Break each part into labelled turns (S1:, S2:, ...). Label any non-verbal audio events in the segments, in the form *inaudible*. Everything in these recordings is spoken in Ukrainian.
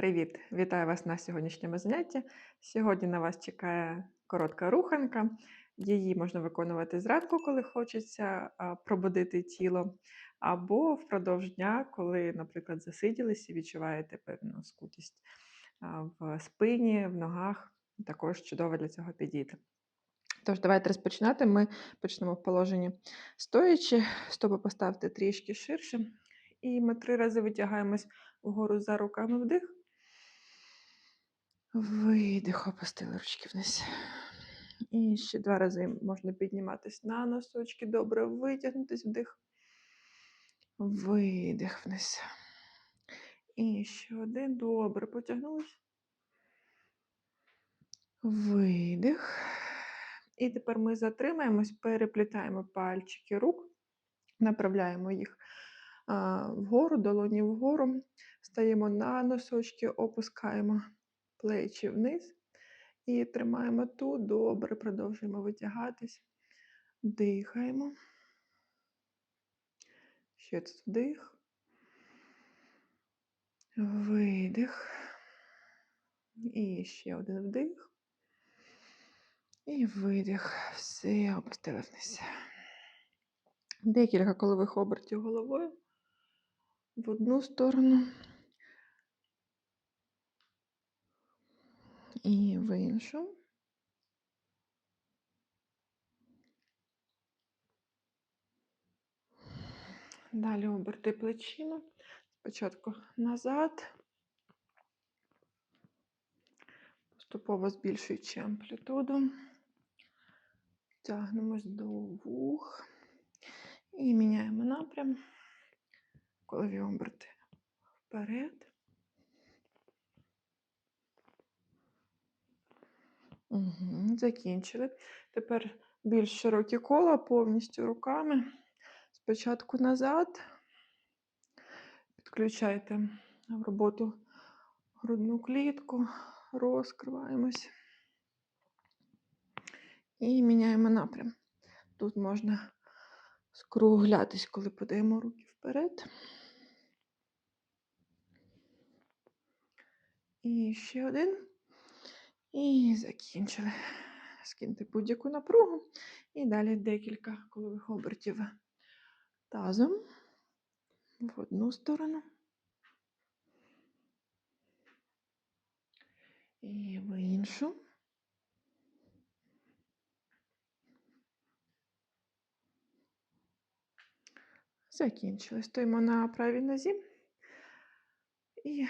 S1: Привіт! Вітаю вас на сьогоднішньому занятті. Сьогодні на вас чекає коротка руханка. Її можна виконувати зранку, коли хочеться пробудити тіло, або впродовж дня, коли, наприклад, засиділись і відчуваєте певну скутість в спині, в ногах. Також чудово для цього підійде. Тож, давайте розпочинати. Ми почнемо в положенні стоячи, стопи поставте трішки ширше. І ми три рази витягаємось вгору за руками вдих. Видих, опустили ручки вниз. І ще два рази можна підніматись на носочки. Добре, витягнутись вдих. Видих вниз. І ще один. Добре, потягнулись. Видих. І тепер ми затримаємось, переплітаємо пальчики рук, направляємо їх вгору, долоні вгору, стаємо на носочки, опускаємо плечі вниз і тримаємо тут. Добре, продовжуємо витягатись. Дихаємо. Ще тут вдих. Видих. І ще один вдих. І видих. Все, опустили вниз. Декілька колових обертів головою в одну сторону і в іншу. Далі оберти плечима. Спочатку назад, поступово збільшуючи амплітуду. Тягнемось до вух і міняємо напрям, колові оберти вперед. Угу, Закінчили. Тепер більш широкі кола повністю руками. Спочатку назад. Підключайте в роботу грудну клітку, розкриваємось і міняємо напрям. Тут можна скруглятись, коли подаємо руки вперед. І ще один. І закінчили. Скиньте будь-яку напругу. І далі декілька колових обертів тазом в одну сторону. І в іншу. Закінчили. Стоїмо на правій нозі. І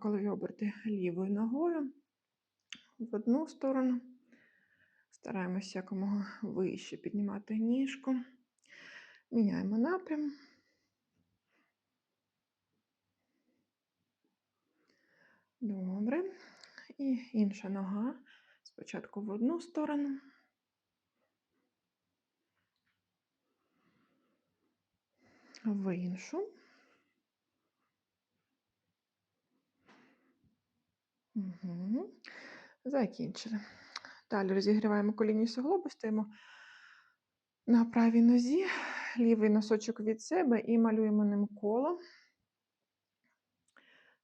S1: колові оберти лівою ногою в одну сторону. Стараємося якомога вище піднімати ніжку. Міняємо напрям. Добре. І інша нога. Спочатку в одну сторону. В іншу. Угу. Закінчили. Далі розігріваємо колінні суглоби, стоїмо на правій нозі, лівий носочок від себе і малюємо ним коло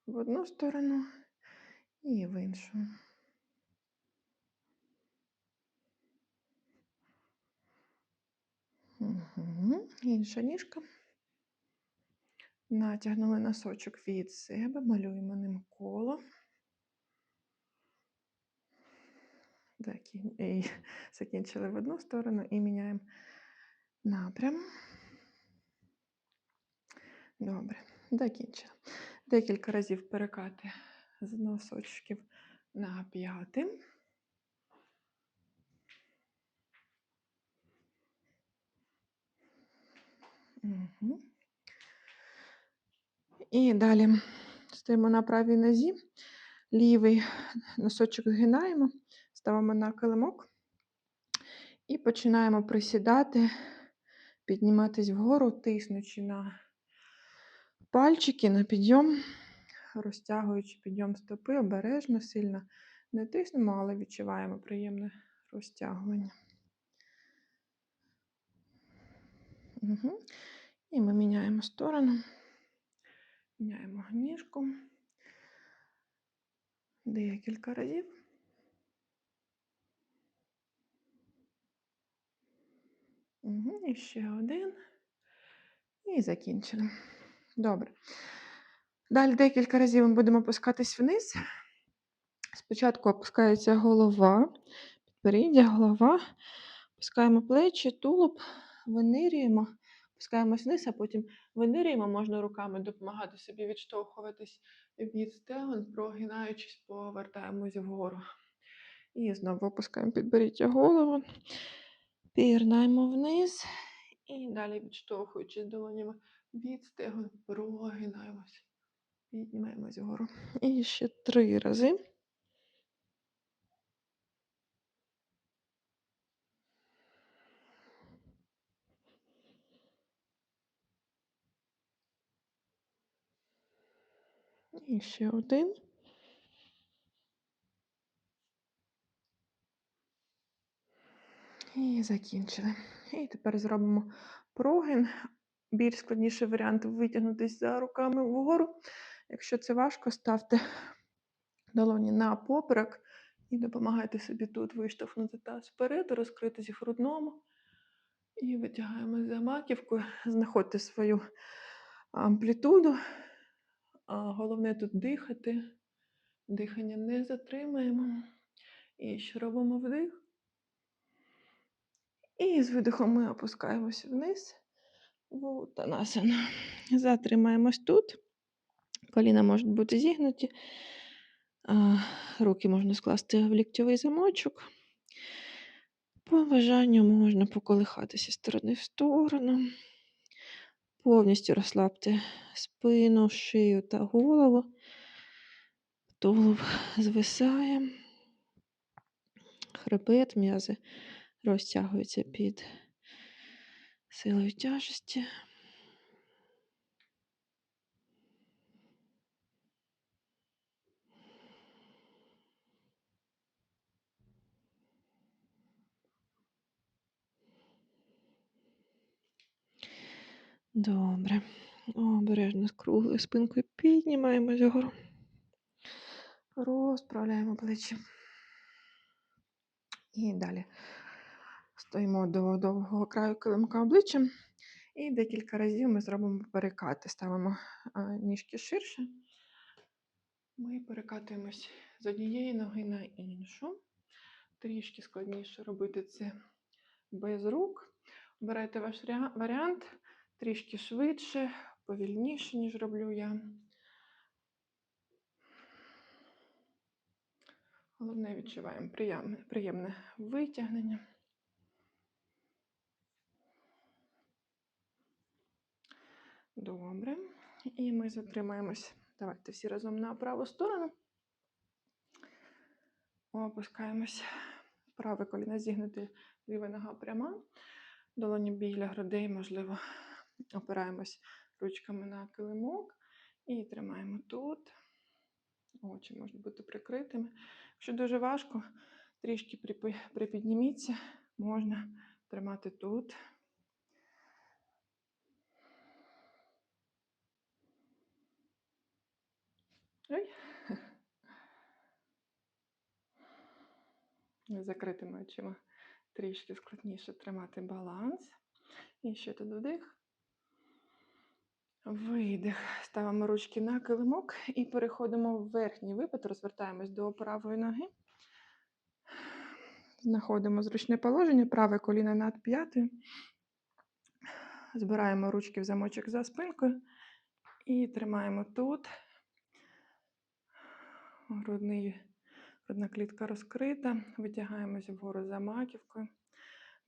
S1: в одну сторону і в іншу. Угу. Інша ніжка. Натягнули носочок від себе, малюємо ним коло. І *laughs* закінчили в одну сторону і міняємо напрям. Добре, закінчили. Декілька разів перекати з носочків на п'яти. Угу. І далі стоїмо на правій нозі, лівий носочок згинаємо, ставимо на килимок і починаємо присідати, підніматись вгору, тиснучи на пальчики, на підйом, розтягуючи підйом стопи, обережно, сильно не тиснемо, але відчуваємо приємне розтягування. Угу. І ми міняємо сторону, міняємо ніжку, Декілька разів. І ще один. І закінчили. Добре. Далі декілька разів ми будемо опускатись вниз. Спочатку опускається голова, підборіддя, голова, опускаємо плечі, тулуб, винирюємо, опускаємось вниз, а потім винирюємо, можна руками допомагати собі відштовхуватись від стегон, прогинаючись, повертаємось вгору. І знову опускаємо підборіддя голову, пірнаємо вниз і далі відштовхуючись долонями від стегон, прогинаємось, піднімаємось вгору. І ще три рази. І ще один. І закінчили. І тепер зробимо прогин. Більш складніший варіант витягнутися за руками вгору. Якщо це важко, ставте долоні на поперек і допомагайте собі тут виштовхнути таз вперед, розкритись в грудному. І витягаємо за маківкою, знаходьте свою амплітуду. А Головне тут дихати. Дихання не затримаємо. І ще робимо вдих. І з видихом ми опускаємося вниз. в Утанасану. *laughs* Затримаємось тут. Коліна можуть бути зігнуті. Руки можна скласти в ліктьовий замочок. По бажанню можна поколихатися з сторони в сторону. Повністю розслабте спину, шию та голову. Тулуб звисає. Хребет, м'язи розтягуються під силою тяжесті. Добре. Обережно з круглою спинкою піднімаємось вгору. Розправляємо плечі. І далі стоїмо до довгого краю килимка обличчям. І декілька разів ми зробимо перекати. Ставимо ніжки ширше. Ми перекатуємось з однієї ноги на іншу. Трішки складніше робити це без рук. Обирайте ваш варіант трішки швидше, повільніше, ніж роблю я. Головне відчуваємо приємне, приємне витягнення. Добре. І ми затримаємось. Давайте всі разом на праву сторону. Опускаємось. Праве коліно зігнуте, ліва нога пряма. Долоні біля грудей, можливо, опираємось ручками на килимок і тримаємо тут. Очі можуть бути прикритими. Якщо дуже важко, трішки припідніміться, можна тримати тут. Ой. Закритими очима трішки складніше тримати баланс. І ще тут вдих. Видих. Ставимо ручки на килимок і переходимо в верхній випад, розвертаємось до правої ноги. Знаходимо зручне положення, праве коліно над п'ятою. Збираємо ручки в замочок за спинкою і тримаємо тут. Грудний, грудна клітка розкрита. Витягаємося вгору за маківкою.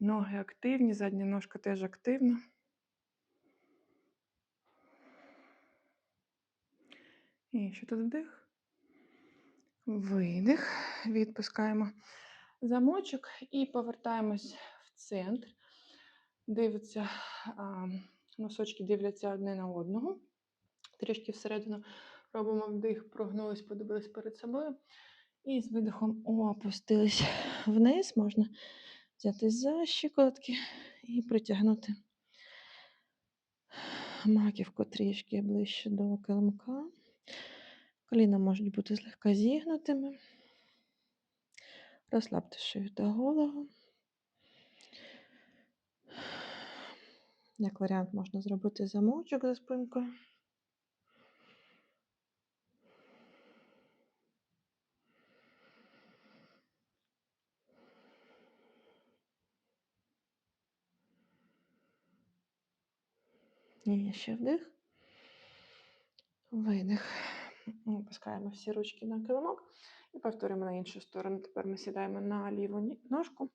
S1: Ноги активні, задня ножка теж активна. І ще тут вдих. Видих. Відпускаємо замочок і повертаємось в центр. Дивиться, носочки дивляться одне на одного. Трішки всередину робимо вдих, прогнулись, подивились перед собою. І з видихом опустились вниз. Можна взяти за щиколотки і притягнути маківку трішки ближче до килимка.
S2: Коліна можуть бути злегка зігнутими. Розслабте шию та голову. Як варіант, можна зробити замочок за спинкою. І ще вдих. Видих. Опускаємо всі ручки на килимок і повторюємо на іншу сторону. Тепер ми сідаємо на ліву ножку.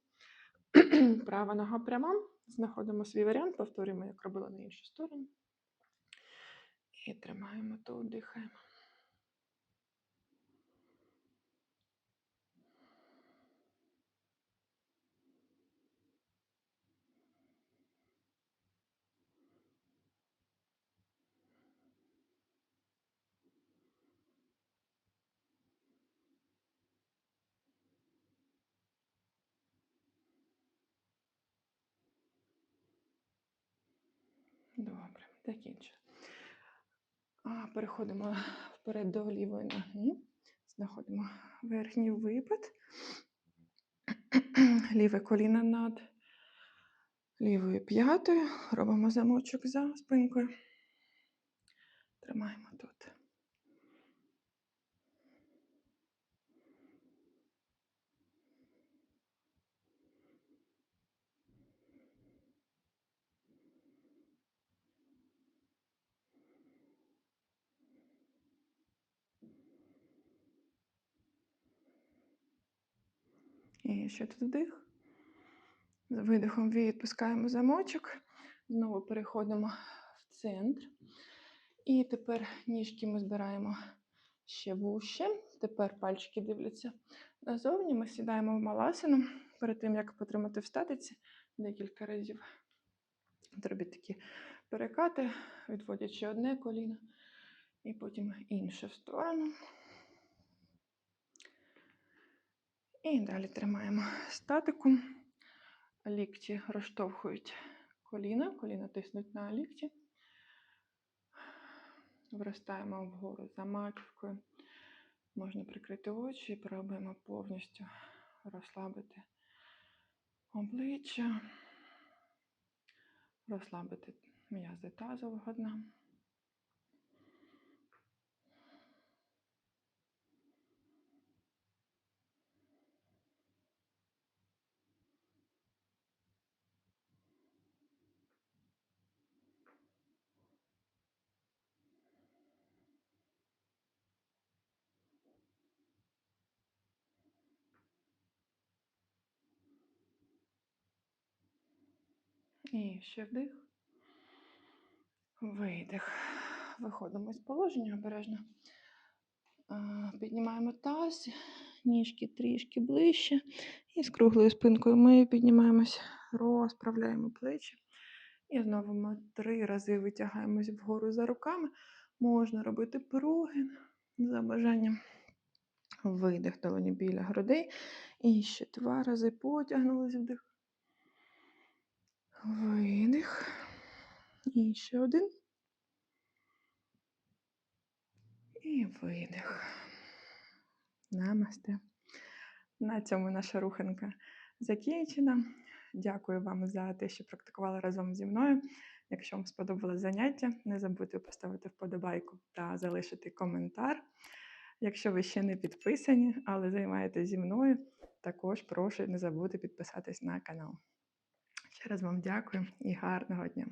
S2: *clears throat* Права нога пряма. Знаходимо свій варіант, повторюємо, як робили на іншу сторону. І тримаємо тут, дихаємо. Добре, інше. Переходимо вперед до лівої ноги. Знаходимо верхній випад. *clears throat* Ліве коліно над лівою п'ятою. Робимо замочок за спинкою. Тримаємо тут. І ще тут вдих. З видихом відпускаємо замочок. Знову переходимо в центр. І тепер ніжки ми збираємо ще вуще. Тепер пальчики дивляться назовні. Ми сідаємо в маласину. Перед тим, як потримати в статиці декілька разів. Зробіть такі перекати, відводячи одне коліно і потім інше в сторону. І далі тримаємо статику. Лікті розштовхують коліна, коліна тиснуть на лікті. Вростаємо вгору за маківкою. Можна прикрити очі і пробуємо повністю розслабити обличчя, розслабити м'язи тазового дна. І ще вдих. Видих. Виходимо з положення обережно. Піднімаємо таз, ніжки трішки ближче. І з круглою спинкою ми піднімаємось, розправляємо плечі. І знову ми три рази витягаємось вгору за руками. Можна робити прогин за бажанням. Видих долоні біля грудей. І ще два рази потягнулись вдих. Видих. І ще один. І видих. Намасте. На цьому наша руханка закінчена. Дякую вам за те, що практикували разом зі мною. Якщо вам сподобалось заняття, не забудьте поставити вподобайку та залишити коментар. Якщо ви ще не підписані, але займаєтесь зі мною, також прошу не забудьте підписатись на канал. Ще раз вам дякую і гарного дня!